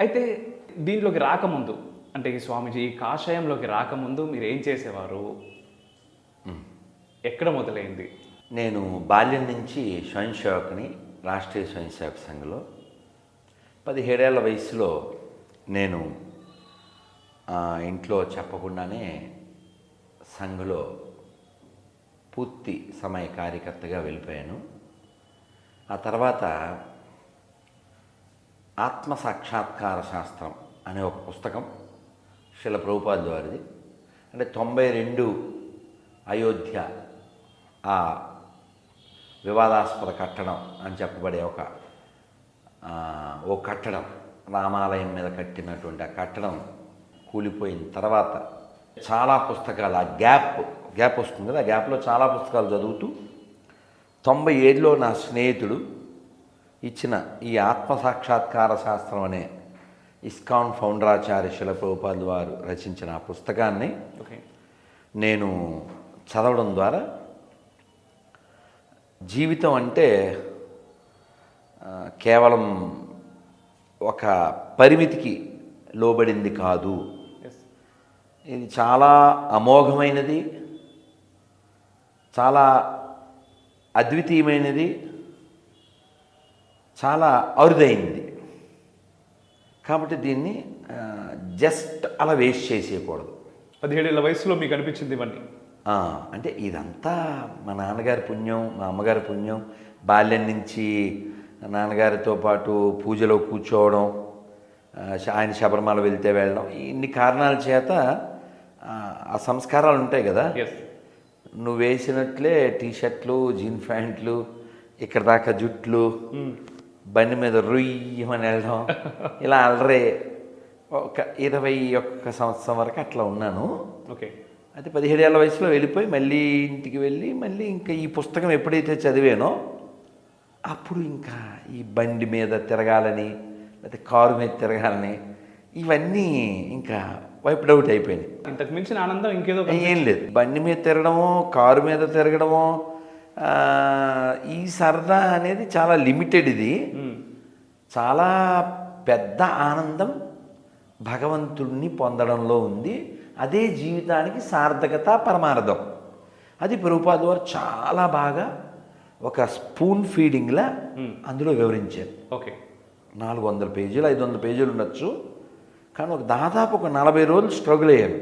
అయితే దీంట్లోకి రాకముందు అంటే ఈ స్వామీజీ ఈ కాషాయంలోకి రాకముందు మీరు ఏం చేసేవారు ఎక్కడ మొదలైంది? నేను బాల్యం నుంచి స్వయం సేవకుని రాష్ట్రీయ స్వయం సేవక సంఘంలో పదిహేడేళ్ళ వయసులో నేను ఇంట్లో చెప్పకుండానే సంఘలో పూర్తి సమయ కార్యకర్తగా వెళ్ళిపోయాను. ఆ తర్వాత ఆత్మ సాక్షాత్కార శాస్త్రం అనే ఒక పుస్తకం శిల ప్రభుపాద్ వారిది. అంటే తొంభై రెండు అయోధ్య ఆ వివాదాస్పద కట్టడం అని చెప్పబడే ఒక ఓ కట్టడం రామాలయం మీద కట్టినటువంటి ఆ కట్టడం కూలిపోయిన తర్వాత చాలా పుస్తకాలు ఆ గ్యాప్ గ్యాప్ వస్తుంది కదా ఆ గ్యాప్లో చాలా పుస్తకాలు చదువుతూ తొంభై ఏడులో నా స్నేహితుడు ఇచ్చిన ఈ ఆత్మ సాక్షాత్కార శాస్త్రం అనే ఇస్కాన్ ఫౌండరాచార్య శిల ప్రభుపాద్ వారు రచించిన ఆ పుస్తకాన్ని నేను చదవడం ద్వారా జీవితం అంటే కేవలం ఒక పరిమితికి లోబడింది కాదు. ఇది చాలా అమోఘమైనది చాలా అద్వితీయమైనది చాలా అరుదైంది. కాబట్టి దీన్ని జస్ట్ అలా వేస్ట్ చేసేయకూడదు. పదిహేడేళ్ళ వయసులో మీకు అనిపించింది ఇవన్నీ? అంటే ఇదంతా మా నాన్నగారి పుణ్యం మా అమ్మగారి పుణ్యం బాల్యం నుంచి నాన్నగారితో పాటు పూజలో కూర్చోవడం ఆయన శబరిమల వెళ్తే వెళ్ళడం ఇన్ని కారణాల చేత ఆ, సంస్కారాలు ఉంటాయి కదా? నువ్వు వేసినట్లే టీషర్ట్లు జీన్ ప్యాంట్లు ఇక్కడ దాకా జుట్లు బండి మీద రుయ్యమని వెళ్ళడం. ఇలా అల్లరే ఒక ఇరవై ఒక్క సంవత్సరం వరకు అట్లా ఉన్నాను. ఓకే. అయితే పదిహేడేళ్ళ వయసులో వెళ్ళిపోయి మళ్ళీ ఇంటికి వెళ్ళి మళ్ళీ ఇంకా ఈ పుస్తకం ఎప్పుడైతే చదివానో అప్పుడు ఇంకా ఈ బండి మీద తిరగాలని లేకపోతే కారు మీద తిరగాలని ఇవన్నీ ఇంకా వైప్డ్ అవుట్ అయిపోయినాయి. ఇంతకు మించిన ఆనందం ఇంకేదో ఏం లేదు. బండి మీద తిరగడము కారు మీద తిరగడము ఈ సరదా అనేది చాలా లిమిటెడ్ ఇది. చాలా పెద్ద ఆనందం భగవంతుడిని పొందడంలో ఉంది. అదే జీవితానికి సార్థకత పరమార్థం. అది ప్రభుపాద వారు చాలా బాగా ఒక స్పూన్ ఫీడింగ్లా అందులో వివరించారు. ఓకే. నాలుగు వందల పేజీలు ఐదు వందల పేజీలు ఉండొచ్చు. కానీ ఒక దాదాపు ఒక నలభై రోజులు స్ట్రగుల్ అయ్యాను.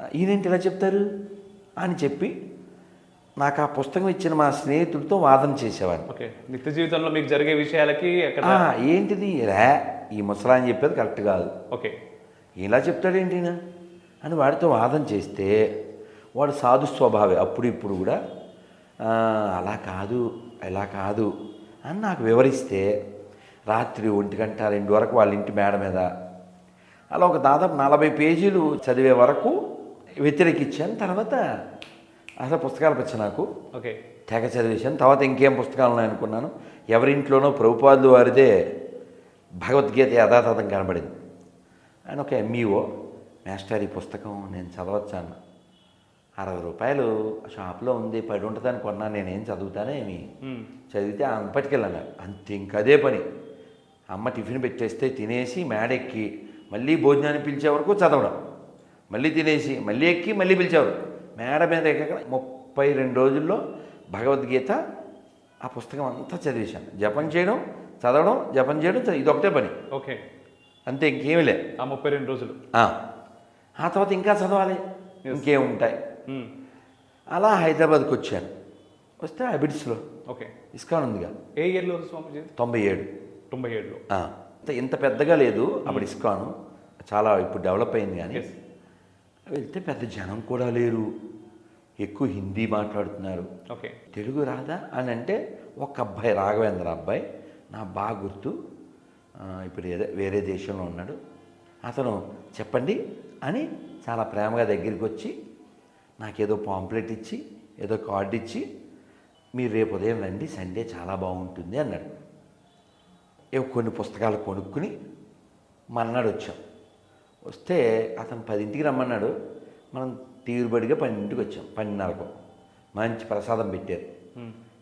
ఆ, ఈయనేంటి ఇలా చెప్తారు? అని చెప్పి నాకు ఆ పుస్తకం ఇచ్చిన మా స్నేహితుడితో వాదన చేసేవాడిని. ఓకే. నిత్య జీవితంలో మీకు జరిగే విషయాలకి ఏంటిది? రే ఈ ముసలాన్ని చెప్పేది కరెక్ట్ కాదు. ఓకే. ఇలా చెప్తాడేంటి? అని వాడితో వాదన చేస్తే వాడు సాధు స్వభావే అప్పుడు ఇప్పుడు కూడా "ఆ, అలా కాదు ఇలా కాదు అని నాకు వివరిస్తే రాత్రి ఒంటి గంట రెండు వరకు వాళ్ళ ఇంటి మేడ మీద అలా ఒక దాదాపు నలభై పేజీలు చదివే వరకు వ్యతిరేకించాను. తర్వాత అసలు పుస్తకాలు వచ్చి నాకు. ఓకే. తెగ చదివేశాను. తర్వాత ఇంకేం పుస్తకాలు ఉన్నాయనుకున్నాను ఎవరింట్లోనో ప్రభుపాదులు వారిదే భగవద్గీత యథాతథం కనబడింది. ఆయన ఒక ఎంఈఓ మాస్టర్ ఈ పుస్తకం నేను చదవచ్చాను. అరవై రూపాయలు షాప్లో ఉంది పడి ఉంటుందని కొన్నా నేనేం చదువుతానే ఏమి. చదివితే ఆయన పట్టుకెళ్ళన్నారు అంతే ఇంక అదే పని. అమ్మ టిఫిన్ పెట్టేస్తే తినేసి మేడెక్కి మళ్ళీ భోజనాన్ని పిలిచే వరకు చదవడం. మళ్ళీ తినేసి మళ్ళీ ఎక్కి మళ్ళీ పిలిచేవారు మేడ మీద ఎక్కక ముప్పై రెండు రోజుల్లో భగవద్గీత ఆ పుస్తకం అంతా చదివేశాను. జపం చేయడం చదవడం జపం చేయడం ఇదొకటే పని. ఓకే. అంతే ఇంకేమీ లే ఆ ముప్పై రెండు రోజులు. ఆ. తర్వాత ఇంకా చదవాలి. ఇంకేముంటాయి? మ్మ్. అలా హైదరాబాద్కి వచ్చాను. వస్తే అబిడ్స్లో ఓకే. ఇస్కాన్ ఉందిగా. ఏ ఇయర్లో స్వామీజీ? తొంభై ఏడు. తొంభై ఏడులో. ఇంత పెద్దగా లేదు. అప్పుడు ఇస్కాను. చాలా ఇప్పుడు డెవలప్ అయింది కానీ వెళ్తే పెద్ద జనం కూడా లేరు. ఎక్కువ హిందీ మాట్లాడుతున్నారు. ఓకే. తెలుగు రాదా అని అంటే ఒక అబ్బాయి రాఘవేంద్ర అబ్బాయి నా బాగా గుర్తు ఇప్పుడు ఏదో వేరే దేశంలో ఉన్నాడు. అతను చెప్పండి అని చాలా ప్రేమగా దగ్గరికి వచ్చి నాకేదో పాంప్లెట్ ఇచ్చి ఏదో కార్డు ఇచ్చి మీరు రేపు ఉదయం రండి సండే చాలా బాగుంటుంది అన్నాడు. కొన్ని పుస్తకాలు కొనుక్కుని మన్నాడు వచ్చాం. వస్తే అతను పదింటికి రమ్మన్నాడు. మనం తీరుబడిగా పన్నెండింటికి వచ్చాం పన్నెండున్నరకు. మంచి ప్రసాదం పెట్టారు.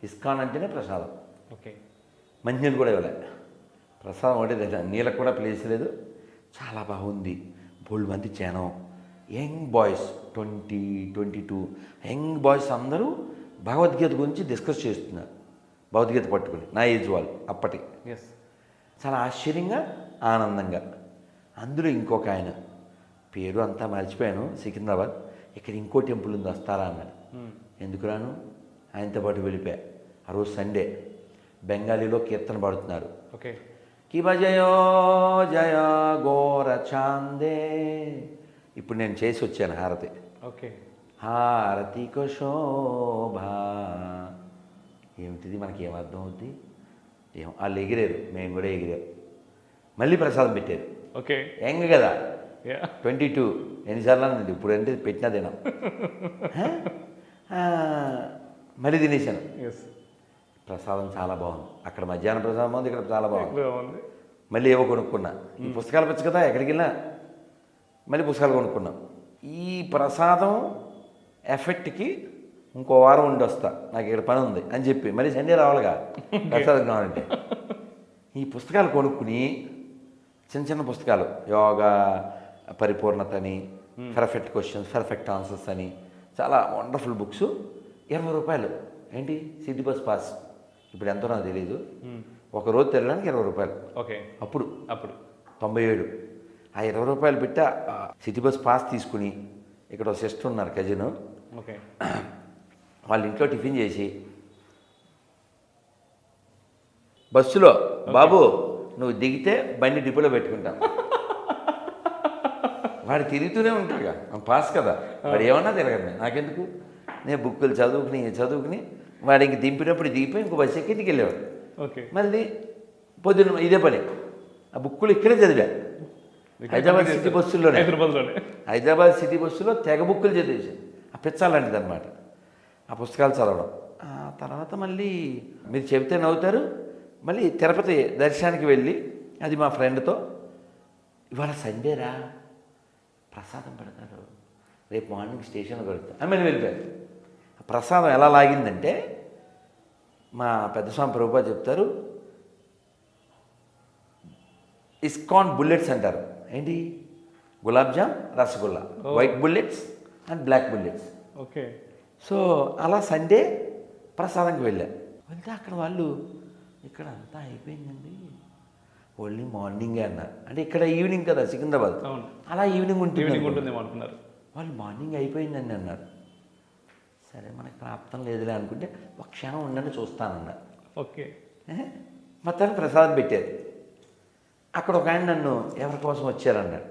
ఇస్కాన్ అంటేనే ప్రసాదం. ఓకే. మంచినీళ్ళు కూడా ఇవ్వలే. ప్రసాదం ఒకటే తింటాను నీళ్ళకు కూడా ప్లేస్ లేదు. చాలా బాగుంది. బోల్డ్ మంది జనం. Young boys twenty twenty two. Young boys అందరూ భగవద్గీత గురించి డిస్కస్ చేస్తున్నారు. భగవద్గీత పట్టుకుని నా ఏజ్ వాళ్ళు అప్పటి. ఎస్ చాలా ఆశ్చర్యంగా ఆనందంగా. అందులో ఇంకొక ఆయన. పేరు అంతా మర్చిపోయాను సికింద్రాబాద్. ఇక్కడ ఇంకో టెంపుల్ ఉంది వస్తారా అన్నాడు. ఎందుకు రాను? ఆయనతో పాటు వెళ్ళిపోయా. ఆ రోజు సండే. బెంగాలీలో కీర్తన పాడుతున్నారు. ఓకే. కివ జయో జయ ఘోర చాందే ఇప్పుడు నేను చేసి వచ్చాను హారతి. ఓకే. హారతిక శోభా. ఏమిటిది? మనకి ఏమర్థం అవుద్ది? ఏం వాళ్ళు ఎగిరారు. మేము కూడా ఎగిరారు మళ్ళీ ప్రసాదం పెట్టారు. ఓకే. యంగ్ కదా. Twenty two. ఎన్నిసార్లు అన్నది? ఇప్పుడు అంటే పెట్టినా తినాం మళ్ళీ తినేసాను ప్రసాదం చాలా బాగుంది. అక్కడ మధ్యాహ్నం ప్రసాదం బాగుంది ఇక్కడ చాలా బాగుంది. బాగుంది మళ్ళీ ఏవో కొనుక్కున్నా. ఈ పుస్తకాలు పచ్చు కదా ఎక్కడికి వెళ్ళినా. మళ్ళీ పుస్తకాలు కొనుక్కున్నాం. ఈ ప్రసాదం ఎఫెక్ట్కి ఇంకో వారం ఉండి వస్తా. నాకు ఇక్కడ పని ఉంది అని చెప్పి. మళ్ళీ సండే రావాలిగా. ప్రసాదం కావాలంటే. ఈ పుస్తకాలు కొనుక్కుని చిన్న చిన్న పుస్తకాలు. యోగా పరిపూర్ణత అని పర్ఫెక్ట్ క్వశ్చన్స్ పర్ఫెక్ట్ ఆన్సర్స్ అని. చాలా వండర్ఫుల్ బుక్స్ ఇరవై రూపాయలు. ఏంటి? City bus pass. ఇప్పుడు ఎంతో నాకు తెలియదు ఒక రోజు తిరగడానికి ఇరవై రూపాయలు. ఓకే. అప్పుడు. అప్పుడు. తొంభై ఏడు. ఆ ఇరవై రూపాయలు పెట్టి సిటీ బస్ పాస్ తీసుకుని ఇక్కడ ఒక సిస్టర్ ఉన్నారు కజిన్ ఓకే. వాళ్ళ ఇంట్లో టిఫిన్ చేసి బస్సులో బాబు నువ్వు దిగితే బండి డిపోలో పెట్టుకుంటాం. వాడు తిరుగుతూనే ఉంటాడుగా. పాస్ కదా. వాడు ఏమన్నా తిరగదు నాకెందుకు? నేను బుక్కులు చదువుకుని చదువుకుని వాడు ఇంక దింపినప్పుడు దిగిపోయి ఇంకో బస్సు ఎక్కి ఇంటికి వెళ్ళేవాడు. ఓకే. మళ్ళీ పొద్దున్న ఇదే పని. ఆ బుక్కులు ఇక్కడే చదివా. హైదరాబాద్ సిటీ బస్సుల్లోనే. హైదరాబాద్లోనే. హైదరాబాద్ సిటీ బస్సులో తెగ బుక్కులు చదివేసాను ఆ పిచ్చాలంటిది అనమాట ఆ పుస్తకాలు చదవడం. ఆ తర్వాత మళ్ళీ మీరు చెబితే నవ్వుతారు. మళ్ళీ తిరుపతి దర్శనానికి వెళ్ళి అది మా ఫ్రెండ్తో ఇవాళ సండేరా ప్రసాదం పెడతారు రేపు మార్నింగ్ స్టేషన్లో పెడతారు అని మళ్ళీ వెళ్ళిపోయారు. ప్రసాదం ఎలా లాగిందంటే మా పెద్ద స్వామి ప్రభుపా చెప్తారు ఇస్కాన్ బుల్లెట్స్ అంటారు. ఏంటి? Gulab jam rasgulla. White bullets and black bullets. Okay. So అలా సండే ప్రసాదంకి వెళ్ళా. వెళ్తే అక్కడ వాళ్ళు ఇక్కడ అంతా అయిపోయిందండి. ఓన్లీ మార్నింగే అన్నారు అంటే ఇక్కడ ఈవినింగ్ కదా సికింద్రాబాద్. అవును. అలా ఈవినింగ్ ఉంటుంది ఈవినింగ్ ఉంటుందేమో అనుకున్నారు వాళ్ళు మార్నింగ్ అయిపోయిందండి అన్నారు. సరే మనకి ప్రాప్తం లేదులే అనుకుంటే ఒక క్షణం ఉండండి చూస్తానన్నారు ఓకే. మొత్తానికి ప్రసాదం పెట్టారు అక్కడ ఒక ఆయన నన్ను ఎవరి కోసం వచ్చారన్నాడు